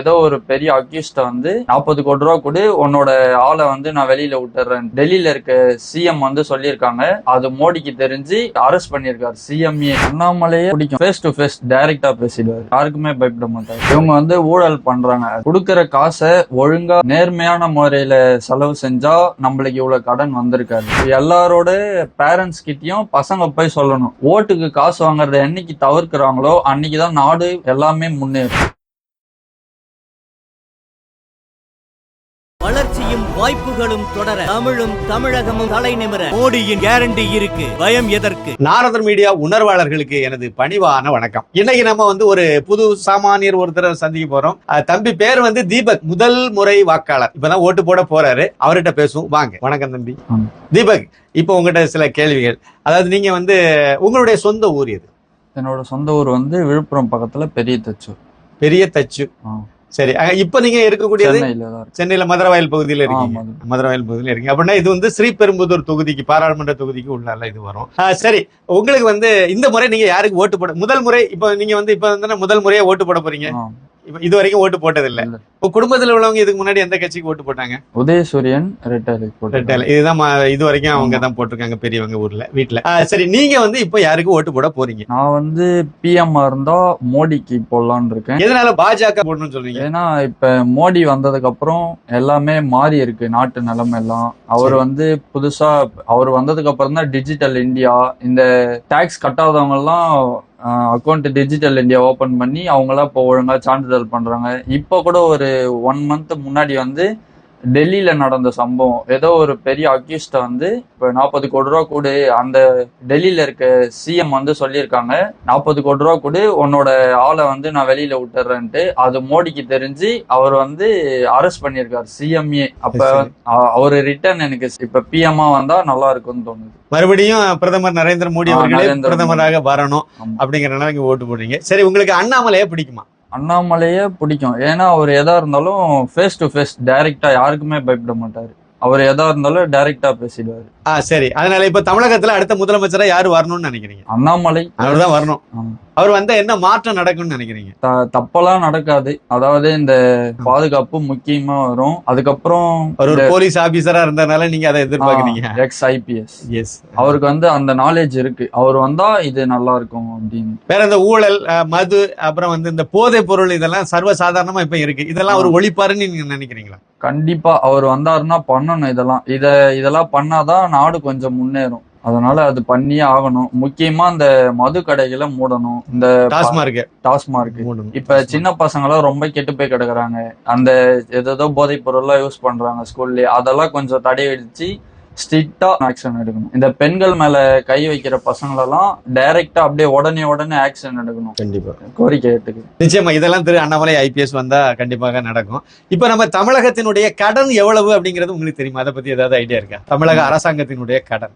ஏதோ ஒரு பெரிய அக்யூஸ்ட வந்து நாற்பது கோடி ரூபா கொடு உன்னோட ஆளை வந்து நான் வெளியில விட்டுறேன். டெல்லியில இருக்க சிஎம் வந்து சொல்லியிருக்காங்க. அது மோடிக்கு தெரிஞ்சு அரெஸ்ட் பண்ணியிருக்காரு. சிஎம்ஏ அண்ணாமலையே பிடிக்கும். ஃபேஸ் டு ஃபேஸ் டைரக்டா பேசிடுவாரு. யாருக்குமே பயப்பட மாட்டாங்க இவங்க வந்து ஊழல் பண்றாங்க. கொடுக்கற காசை ஒழுங்கா நேர்மையான முறையில செலவு செஞ்சா நம்மளுக்கு இவ்வளவு கடன் வந்திருக்காரு எல்லாரோட பேரண்ட்ஸ் கிட்டயும் பசங்க போய் சொல்லணும். ஓட்டுக்கு காசு வாங்குறத என்னைக்கு தவிர்க்கிறாங்களோ அன்னைக்குதான் நாடு எல்லாமே முன்னேறும். வளர்ச்சியும் வாய்ப்புகளும் தொடர தமிழும் தமிழகமும் தலை நிமிர. மோடியின் கேரண்டி இருக்கு. பயம் எதற்கு? நாரதர் மீடியா உணர்வாளர்களுக்கு எனது பணிவான வணக்கம். இன்னைக்கு நம்ம வந்து ஒரு புது சாமானியர் ஒருத்தரை சந்திக்க போறோம். தம்பி பேர் வந்து தீபக் முதல் முறை வாக்காளர். இப்பதான் ஓட்டு போட போறாரு. அவர்கிட்ட பேசுவோம். வாங்க. வணக்கம் தம்பி. தீபக் இப்போ உங்ககிட்ட சில கேள்விகள். அதாவது நீங்க வந்து உங்களுடைய சொந்த ஊர் எது? என்னோட சொந்த ஊர் வந்து விழுப்புரம் பக்கத்துல பெரிய தச்சூர் பெரிய தச்சு. சரி. இப்ப நீங்க இருக்கக்கூடியது சென்னையில மதுரவாயல் பகுதியில இருக்கீங்க. மதுரவாயல் பகுதியில் இருக்கீங்க. அப்படின்னா இது வந்து ஸ்ரீபெரும்புதூர் தொகுதிக்கு பாராளுமன்ற தொகுதிக்கு உள்ளால இது வரும். சரி. உங்களுக்கு வந்து இந்த முறை நீங்க யாருக்கு ஓட்டு போட முதல் முறை இப்போ நீங்க வந்து இப்ப வந்து முதல் முறையா ஓட்டு போட போறீங்க? இது வரைக்கும் ஓட்டு போட்டது இல்ல. இல்ல. இப்போ குடும்பத்துல உள்ளவங்க இதுக்கு முன்னாடி எந்த கட்சிக்கு ஓட்டு போட்டாங்க? உதயசூரியன் ரிட்டையர் ரெட்டேல. இதுதான் இது வரைக்கும் அவங்க தான் போட்டிருக்காங்க பெரியவங்க ஊர்ல வீட்டுல சரி நீங்க வந்து இப்ப யாருக்கு ஓட்டு போட போறீங்க? நான் வந்து பிஎம் இருந்தா மோடிக்கு போடலான்னு இருக்கேன். எதனால பாஜக போடணும்னு சொல்றீங்க? ஏன்னா இப்ப மோடி வந்ததுக்கு அப்புறம் எல்லாமே மாறி இருக்கு நாட்டு நிலைமை எல்லாம். அவர். வந்து புதுசா அவர் வந்ததுக்கு அப்புறம் தான் டிஜிட்டல் இந்தியா இந்த டாக்ஸ் கட்டாதவங்க எல்லாம் அக்கௌண்ட் டிஜிட்டல் இந்தியா ஓபன் பண்ணி அவங்களாம் இப்போ ஒழுங்கா சான்றிதழ் பண்றாங்க. இப்போ கூட ஒரு ஒன் மந்த் முன்னாடி வந்து டெல்லியில நடந்த சம்பவம். ஏதோ ஒரு பெரிய அக்யூஸ்ட வந்து இப்போ நாற்பது கோடி ரூபா கொடு அந்த டெல்லியில இருக்க சிஎம் வந்து சொல்லியிருக்காங்க. நாற்பது கோடி ரூபா கொடு உன்னோட ஆளை வந்து நான் வெளியில விட்டுறேன்ட்டு. அது மோடிக்கு தெரிஞ்சு அவர் வந்து அரெஸ்ட் பண்ணியிருக்காரு சிஎம்ஏ அப்ப அவரு ரிட்டர்ன் எனக்கு இப்ப பிஎம்ஆ வந்தா நல்லா இருக்கும்னு தோணுது. மறுபடியும் பிரதமர் நரேந்திர மோடி அவர்களே. பிரதமராக வரணும் ஆமா. அப்படிங்கறதுனால நீங்க ஓட்டு போடுறீங்க. சரி உங்களுக்கு அண்ணாமலையே பிடிக்குமா? அண்ணாமலையே பிடிக்கும். ஏன்னா அவர் எதா இருந்தாலும் ஃபேஸ் டு ஃபேஸ் டைரக்டா யாருக்குமே பயப்பட மாட்டாரு. அவர் எதா இருந்தாலும் டைரக்டா பேசிடுவாரு. ஆ சரி. அதனால இப்ப தமிழகத்துல அடுத்த முதலமைச்சரா யாரு வரணும்னு நினைக்கிறீங்க? அண்ணாமலை. அவர்தான் வரணும். ஆமா. அவர் வந்தா என்ன மாற்றம் நடக்கும்னு நினைக்கிறீங்க? தப்பெல்லாம் நடக்காது. அதாவது இந்த பாதுகாப்பு முக்கியமா வரும். அதுக்கப்புறம் ஒரு போலீஸ் ஆபீசரா இருந்ததுனால நீங்க அதை எதிர்பார்க்கறீங்க. எக்ஸ் ஐபிஎஸ் எஸ் அவருக்கு வந்து அந்த நாலேஜ் இருக்கு. அவர் வந்தா இது நல்லா இருக்கும் அப்படின்னு. வேற இந்த ஊழல் மது அப்புறம் வந்து இந்த போதைப் பொருள் இதெல்லாம் சர்வசாதாரணமா இப்ப இருக்கு. இதெல்லாம் அவர் ஒழிப்பாருன்னு நீங்க நினைக்கிறீங்களா? கண்டிப்பா அவர் வந்தாருன்னா பண்ணணும் இதெல்லாம். இத இதெல்லாம் பண்ணாதான் நாடு கொஞ்சம் முன்னேறும். அதனால அது பண்ணியே ஆகணும். முக்கியமா இந்த மது கடைகளை மூடணும். இந்த டாஸ்மார்க் டாஸ்மார்க் மூடணும். இப்ப சின்ன பசங்க எல்லாம் ரொம்ப கெட்டு போய் கிடக்குறாங்க. அந்த ஏதேதோ போதைப் பொருள்லாம் யூஸ் பண்றாங்க ஸ்கூல்லயே அதெல்லாம் கொஞ்சம் தடை விதிச்சு ஸ்ட்ரிக்டா ஆக்ஷன் எடுக்கணும். இந்த பெண்கள் மேல கை வைக்கிற பசங்களெல்லாம் டைரக்டா அப்படியே உடனே உடனே ஆக்ஷன் எடுக்கணும். கண்டிப்பா. கோரிக்கை ஏத்துக்கு. நிச்சயமா இதெல்லாம் திரு அண்ணாமலை ஐபிஎஸ் வந்தா கண்டிப்பாக நடக்கும். இப்ப நம்ம தமிழகத்தினுடைய கடன் எவ்வளவு அப்படிங்கிறது உங்களுக்கு தெரியுமா? அதை பத்தி ஏதாவது ஐடியா இருக்கா? தமிழக அரசாங்கத்தினுடைய கடன்.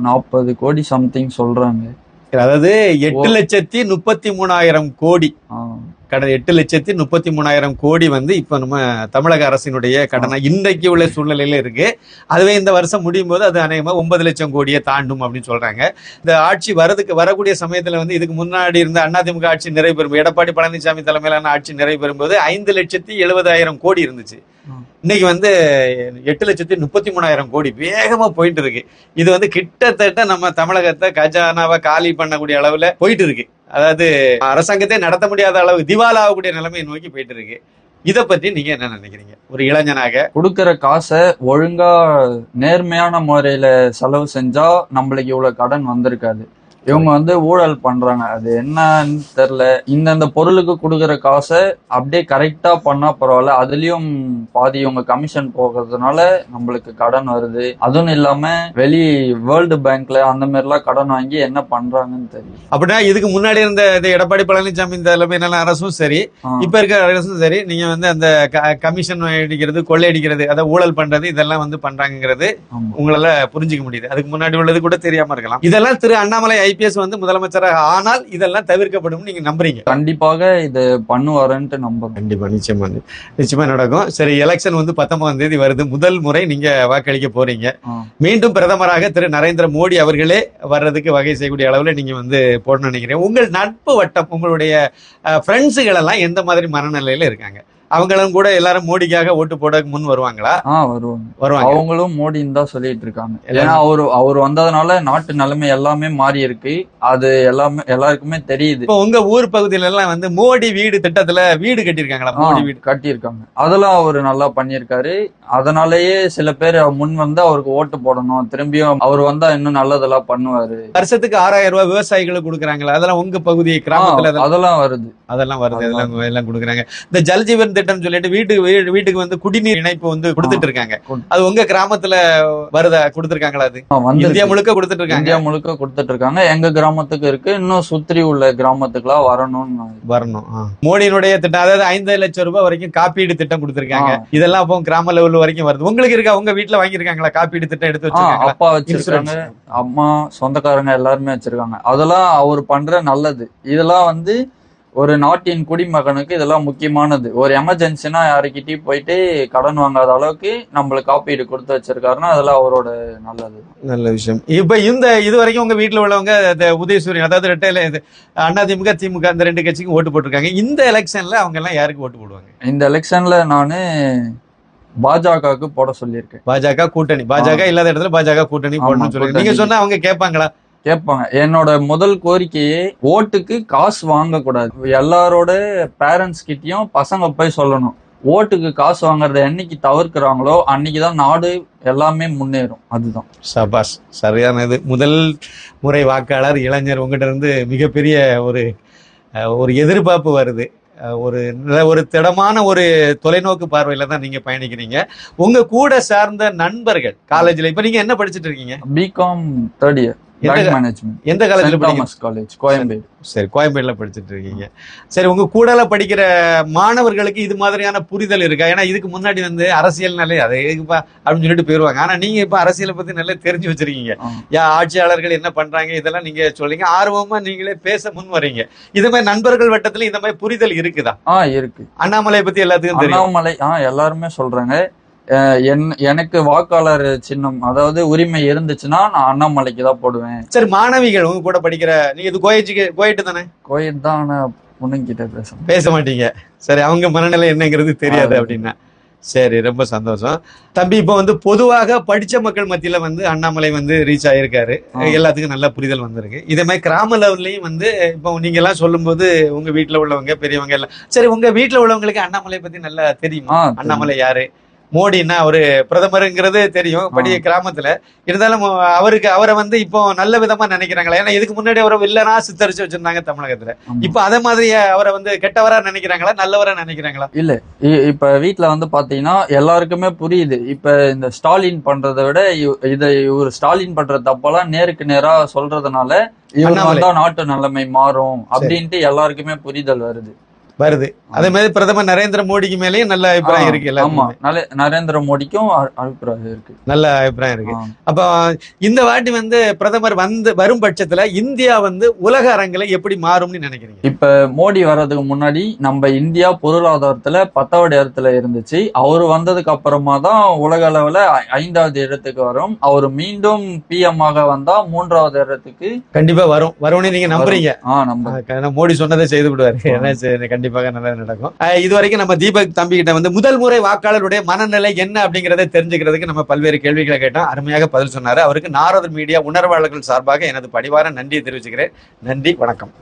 நாற்பது கோடி சம்திங் சொல்றாங்க. அதாவது எட்டு லட்சத்தி முப்பத்தி மூணாயிரம் கோடி. கடன் எட்டு லட்சத்தி முப்பத்தி மூணாயிரம் கோடி வந்து இப்ப நம்ம தமிழக அரசினுடைய கடனா இன்றைக்கு உள்ள சூழ்நிலையில இருக்கு. அதுவே இந்த வருஷம் முடியும் போது அது அநேகமா ஒன்பது லட்சம் கோடியை தாண்டும் அப்படின்னு சொல்றாங்க. இந்த ஆட்சி வரதுக்கு வரக்கூடிய சமயத்துல வந்து இதுக்கு முன்னாடி இருந்த அதிமுக ஆட்சி நிறைவு பெறும் எடப்பாடி பழனிசாமி தலைமையிலான ஆட்சி நிறைவு பெறும்போது ஐந்து லட்சத்தி எழுபதாயிரம் கோடி இருந்துச்சு. இன்னைக்கு வந்து எட்டு லட்சத்தி முப்பத்தி மூணாயிரம் கோடி வேகமா போயிட்டு இருக்கு. இது வந்து கிட்டத்தட்ட நம்ம தமிழகத்தை கஜானாவை காலி பண்ணக்கூடிய அளவுல போயிட்டு இருக்கு. அதாவது அரசாங்கத்தை நடத்த முடியாத அளவு திவாலாகக்கூடிய நிலைமையை நோக்கி போயிட்டு இருக்கு. இத பத்தி நீங்க என்ன நினைக்கிறீங்க? ஒரு இளைஞனாக கொடுக்கற காசை ஒழுங்கா நேர்மையான முறையில செலவு செஞ்சா நம்மளுக்கு இவ்வளவு கடன் வந்திருக்காது. இவங்க வந்து ஊழல் பண்றாங்க. அது என்னன்னு தெரியல. இந்தந்த பொருளுக்கு கொடுக்கற காசை அப்படியே கரெக்டா பண்ணா பரவாயில்ல. அதுலயும் பாதி இவங்க கமிஷன் போகிறதுனால நம்மளுக்கு கடன் வருது. அதுவும் இல்லாம வெளி வேர்ல்டு பேங்க்ல அந்த மாதிரி எல்லாம் கடன் வாங்கி என்ன பண்றாங்கன்னு தெரியல. அப்படின்னா இதுக்கு முன்னாடி இருந்த இது எடப்பாடி பழனிசாமி தலைமையிலான அரசும் சரி. இப்ப இருக்கிற அரசும் சரி நீங்க வந்து அந்த கமிஷன் அடிக்கிறது கொள்ளையடிக்கிறது அதை ஊழல் பண்றது இதெல்லாம் வந்து பண்றாங்கிறது உங்களால புரிஞ்சுக்க முடியுது. அதுக்கு முன்னாடி உள்ளது கூட தெரியாம இருக்கலாம். இதெல்லாம் திரு அண்ணாமலை ஐபிஎஸ் வந்து முதலமைச்சராக ஆனால் இதெல்லாம் தவிர்க்கப்படும் நீங்க நம்புறீங்க. கண்டிப்பாக இது பண்ணுவாருன்ட்டு நம்புறேன் கண்டிப்பா நிச்சயமா நிச்சயமா நடக்கும். சரி எலெக்ஷன் வந்து பத்தொன்பதாம் தேதி வருது. முதல் முறை நீங்க வாக்களிக்க போறீங்க. மீண்டும் பிரதமராக திரு நரேந்திர மோடி அவர்களே வர்றதுக்கு வகை செய்யக்கூடிய அளவுல நீங்க வந்து போடணும்னு நினைக்கிறேன். உங்கள் நட்பு வட்டம் உங்களுடைய ஃப்ரெண்ட்ஸுகள் எல்லாம் எந்த மாதிரி மனநிலையில இருக்காங்க? அவங்களும் கூட எல்லாரும் மோடிக்காக ஓட்டு போட முன் வருவாங்களா? ஆ வருவாங்க. வருவாங்க. அவங்களும் மோடின்னு தான் சொல்லிட்டு இருக்காங்க. ஏன்னா அவரு அவர் வந்ததுனால நாட்டு நிலைமை எல்லாமே மாறி இருக்கு. அது எல்லாமே எல்லாருக்குமே தெரியுது. இப்போ உங்க ஊர் பகுதியில எல்லாம் வந்து மோடி வீடு திட்டத்துல வீடு கட்டியிருக்காங்களா? மோடி வீடு. கட்டியிருக்காங்க. அதெல்லாம் அவர் நல்லா பண்ணியிருக்காரு. அதனாலயே சில பேர் முன் வந்து அவருக்கு ஓட்டு போடணும். திரும்பியும் அவர் வந்தா இன்னும் நல்லதெல்லாம் பண்ணுவாரு. வருஷத்துக்கு ஆறாயிரம் ரூபாய் விவசாயிகளுக்கு கொடுக்குறாங்களா அதெல்லாம் உங்க பகுதி கிராமத்துல அதெல்லாம் வருது. அதெல்லாம் வருது அதெல்லாம் எல்லாம் கொடுக்குறாங்க. இந்த ஜல்ஜீவன் திட்டம் சொல்லிட்டு வீட்டுக்கு வீட்டுக்கு வந்து குடிநீர் இணைப்பு வந்து கொடுத்துட்டு இருக்காங்க அது உங்க கிராமத்துல வருதா? கொடுத்துருக்காங்களா அது. இந்தியா முழுக்க கொடுத்துட்டு இருக்காங்க இந்தியா முழுக்க கொடுத்துட்டு இருக்காங்க எங்க கிராமத்துக்கு இருக்கு. இன்னும் சுற்றி உள்ள கிராமத்துக்குலாம் வரணும்னு வரணும். மோடியினுடைய திட்டம் அதாவது ஐந்து லட்சம் ரூபாய் வரைக்கும் காப்பீடு திட்டம் கொடுத்திருக்காங்க. இதெல்லாம் அப்போ கிராம லெவல் வரைக்கும் வருது. உங்களுக்கு இருக்கா? உங்க வீட்டுல வாங்கியிருக்காங்களா? காப்பீடு திட்டம் எடுத்து வச்சிருக்காங்களா? அப்பா வச்சிருக்காங்க. அம்மா சொந்தக்காரங்க எல்லாருமே வச்சிருக்காங்க. அதெல்லாம் அவர் பண்ற நல்லது. இதெல்லாம் வந்து ஒரு நாட்டின் குடிமகனுக்கு இதெல்லாம் முக்கியமானது. ஒரு எமர்ஜென்சினா யாருக்கிட்டயும் போயிட்டு கடன் வாங்காத அளவுக்கு நம்மளுக்கு காப்பீடு கொடுத்து வச்சிருக்காருன்னா அதெல்லாம் அவரோட நல்லது. நல்ல விஷயம். இப்ப இந்த இது வரைக்கும் உங்க வீட்டுல உள்ளவங்க உதயசூரியன் அதாவது ரெட்டையில இது அதிமுக திமுக அந்த ரெண்டு கட்சிக்கும் ஓட்டு போட்டிருக்காங்க. இந்த எலெக்ஷன்ல அவங்க எல்லாம் யாருக்கு ஓட்டு போடுவாங்க? இந்த எலெக்ஷன்ல நானு பாஜகவுக்கு போட சொல்லியிருக்கேன். பாஜக கூட்டணி. பாஜக இல்லாத இடத்துல பாஜக கூட்டணி போடணும்னு சொல்லி நீங்க. சொன்னா அவங்க கேட்பாங்களா? கேட்பாங்க. என்னோட முதல் கோரிக்கையே ஓட்டுக்கு காசு வாங்கக்கூடாது. எல்லாரோட பேரண்ட்ஸ் கிட்டயும் பசங்க போய் சொல்லணும். ஓட்டுக்கு காசு வாங்குறத என்னைக்கு தவிர்க்கிறாங்களோ அன்னைக்குதான் நாடு எல்லாமே முன்னேறும். அதுதான். சபாஸ் சரியானது. முதல் முறை வாக்காளர் இளைஞர் உங்ககிட்ட இருந்து மிகப்பெரிய ஒரு ஒரு எதிர்பார்ப்பு வருது. ஒரு ஒரு திடமான ஒரு தொலைநோக்கு பார்வையில தான் நீங்க பயணிக்கிறீங்க. உங்க கூட சார்ந்த நண்பர்கள் காலேஜ்ல இப்ப நீங்க என்ன படிச்சிட்டு இருக்கீங்க? பிகாம் தேர்ட் இயர் எந்த காலேஜ்ல தாமஸ் காலேஜ் கோயம்பேடு சரி கோயம்பேடுல படிச்சிட்டு இருக்கீங்க. சரி உங்க கூடல படிக்கிற மாணவர்களுக்கு இது மாதிரியான புரிதல் இருக்கா? ஏன்னா இதுக்கு முன்னாடி வந்து அரசியல்னாலே அதை எதுக்குப்பா அப்படின்னு சொல்லிட்டு போயிருவாங்க. ஆனா நீங்க இப்ப அரசியலை பத்தி நல்லா தெரிஞ்சு வச்சிருக்கீங்க. யா ஆட்சியாளர்கள் என்ன பண்றாங்க? இதெல்லாம் நீங்க சொல்றீங்க. ஆர்வமா நீங்களே பேச முன் வரீங்க. இது மாதிரி நண்பர்கள் வட்டத்துல இந்த மாதிரி புரிதல் இருக்குதா? ஆ இருக்கு. அண்ணாமலை பத்தி எல்லாத்துக்கும் தெரியும். அண்ணாமலை ஆ எல்லாருமே சொல்றாங்க. என்- எனக்கு வாக்காளர் சின்னம் அதாவது உரிமை இருந்துச்சுன்னா நான் அண்ணாமலைக்கு தான் போடுவேன். சரி மாணவிகள் உங்க கூட படிக்கிற நீங்க இது கோயிச்சுக்கு கோயிட்டு தானே? கோயில் தான் பொண்ணுங்கிட்ட பேசணும் பேச மாட்டீங்க. சரி அவங்க மனநிலை என்னங்கிறது தெரியாது. அப்படின்னா. சரி ரொம்ப சந்தோஷம். தம்பி இப்போ வந்து பொதுவாக படிச்ச மக்கள் மத்தியில வந்து அண்ணாமலை வந்து ரீச் ஆயிருக்காரு. எல்லாத்துக்கும் நல்ல புரிதல் வந்திருக்கு. இதே மாதிரி கிராம லெவல்லையும் வந்து இப்போ நீங்க எல்லாம் சொல்லும்போது உங்க வீட்டுல உள்ளவங்க பெரியவங்க எல்லாம் சரி உங்க வீட்டுல உள்ளவங்களுக்கு அண்ணாமலை பத்தி நல்லா தெரியும். அண்ணாமலை யாரு? மோடின்னா அவரு பிரதமருங்கிறது தெரியும் படி ஆ. கிராமத்துல. இருந்தாலும் அவருக்கு அவரை வந்து இப்போ நல்ல விதமா நினைக்கிறாங்களா. ஏன்னா இதுக்கு முன்னாடி அவரை வில்லனா சித்தரிச்சு வச்சிருந்தாங்க தமிழகத்துல. இப்ப அதே மாதிரி அவரை வந்து கெட்டவரா நினைக்கிறாங்களா நல்லவரா நினைக்கிறாங்களா? இல்ல. இப்ப வீட்ல வந்து பாத்தீங்கன்னா எல்லாருக்குமே புரியுது. இப்ப இந்த ஸ்டாலின் பண்றதை விட இத இவர் ஸ்டாலின் பண்ற தப்பெல்லாம் நேருக்கு நேரா சொல்றதுனால இவர் அண்ணாமலை. வந்தா நாட்டு நிலைமை மாறும் அப்படின்ட்டு எல்லாருக்குமே புரிதல் வருது. வருது. அதே மாதிரி பிரதமர் நரேந்திர மோடிக்கு மேலயும் நல்ல அபிப்பிராயம் இருக்கு ஆமா. நரேந்திர மோடிக்கும் அபிப்பிராயம் இருக்கு. நல்ல அபிப்பிராயம் இருக்கு. அப்ப இந்த வாட்டி வந்து பிரதமர் வந்து வரும் பட்சத்துல இந்தியா வந்து உலக அரங்கில எப்படி மாறும்னு நினைக்கிறீங்க? இப்ப மோடி வர்றதுக்கு முன்னாடி நம்ம இந்தியா பொருளாதாரத்துல பத்தாவது இடத்துல இருந்துச்சு. அவர் வந்ததுக்கு அப்புறமா தான் உலக அளவுல ஐந்தாவது இடத்துக்கு வரும். அவர் மீண்டும் பிஎம் ஆக வந்தா மூன்றாவது இடத்துக்கு கண்டிப்பா வரும். வரும்னு நீங்க நம்புறீங்க. ஆ நம்ம மோடி சொன்னதை செய்து விடுவாரு. கண்டிப்பாக நல்லது நடக்கும். இது வரைக்கும் நம்ம தீபக் தம்பி கிட்ட வந்து முதல் முறை வாக்காளருடைய மனநிலை என்ன அப்படிங்கறத தெரிஞ்சுக்கிறதுக்கு நம்ம பல்வேறு கேள்விகளை கேட்டோம். அருமையாக பதில் சொன்னாரு. அவருக்கு நாரதர் மீடியா உணர்வாளர்கள் சார்பாக எனது பணிவார நன்றியை தெரிவிச்சுக்கிறேன். நன்றி வணக்கம்.